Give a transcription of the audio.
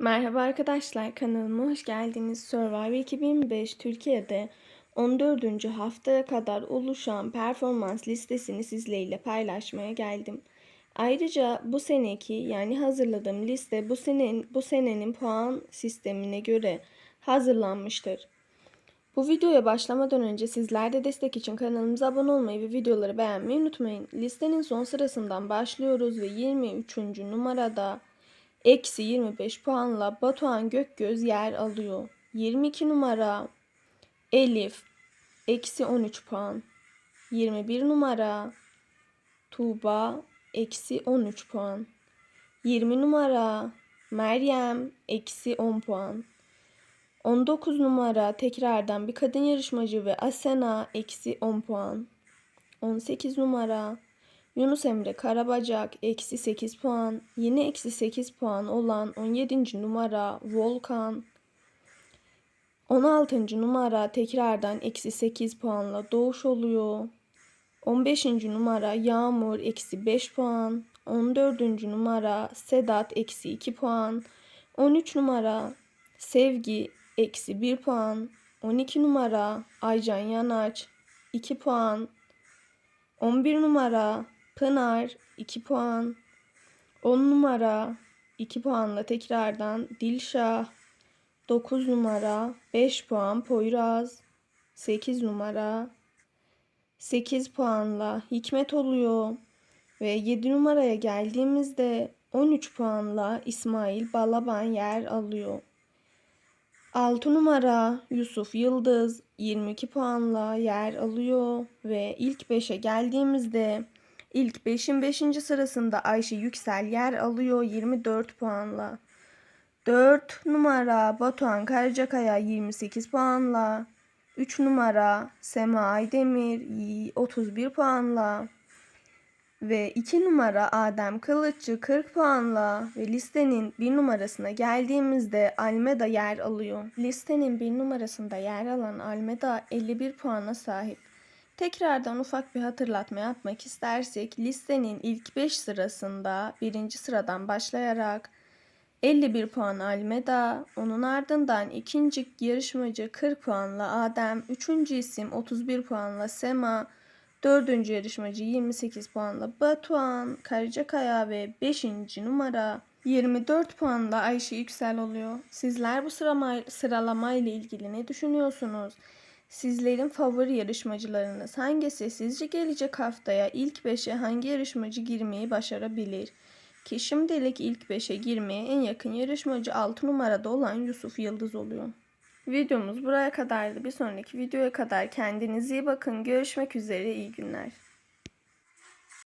Merhaba arkadaşlar kanalıma hoş geldiniz. Survivor 2005 Türkiye'de 14. haftaya kadar oluşan performans listesini sizlerle paylaşmaya geldim. Ayrıca bu seneki yani hazırladığım liste bu senenin bu senenin puan sistemine göre hazırlanmıştır. Bu videoya başlamadan önce sizler de destek için kanalımıza abone olmayı ve videoları beğenmeyi unutmayın. Listenin son sırasından başlıyoruz ve 23. numarada Eksi 25 puanla Batuhan Gökgöz yer alıyor. 22 numara Elif eksi 13 puan. 21 numara Tuğba eksi 13 puan. 20 numara Meryem eksi 10 puan. 19 numara tekrardan bir kadın yarışmacı ve Asena eksi 10 puan. 18 numara Yunus Emre Karabacak eksi 8 puan. Yine eksi 8 puan olan 17. numara Volkan. 16. numara tekrardan eksi 8 puanla Doğuş oluyor. 15. numara Yağmur eksi 5 puan. 14. numara Sedat eksi 2 puan. 13 numara Sevgi eksi 1 puan. 12 numara Aycan Yanaç 2 puan. 11 numara Pınar 2 puan. 10 numara 2 puanla tekrardan Dilşah. 9 numara 5 puan Poyraz. 8 numara 8 puanla Hikmet oluyor. Ve 7 numaraya geldiğimizde 13 puanla İsmail Balaban yer alıyor. 6 numara Yusuf Yıldız 22 puanla yer alıyor ve ilk 5'e geldiğimizde İlk 5'in 5. sırasında Ayşe Yüksel yer alıyor 24 puanla. 4 numara Batuhan Karacakaya 28 puanla. 3 numara Sema Aydemir 31 puanla. Ve 2 numara Adem Kılıççı 40 puanla ve listenin 1 numarasına geldiğimizde Almeda yer alıyor. Listenin 1 numarasında yer alan Almeda 51 puana sahip. Tekrardan ufak bir hatırlatma yapmak istersek listenin ilk 5 sırasında birinci sıradan başlayarak 51 puan Almeda, onun ardından ikinci yarışmacı 40 puanla Adem, üçüncü isim 31 puanla Sema, dördüncü yarışmacı 28 puanla Batuhan, Karacakaya ve 5. numara 24 puanla Ayşe Yüksel oluyor. Sizler bu sıralama, sıralama ile ilgili ne düşünüyorsunuz? Sizlerin favori yarışmacılarınız hangisi? Sizce gelecek haftaya ilk 5'e hangi yarışmacı girmeyi başarabilir? Ki şimdilik ilk 5'e girmeye en yakın yarışmacı 6 numarada olan Yusuf Yıldız oluyor. Videomuz buraya kadardı. Bir sonraki videoya kadar kendinize iyi bakın. Görüşmek üzere. İyi günler.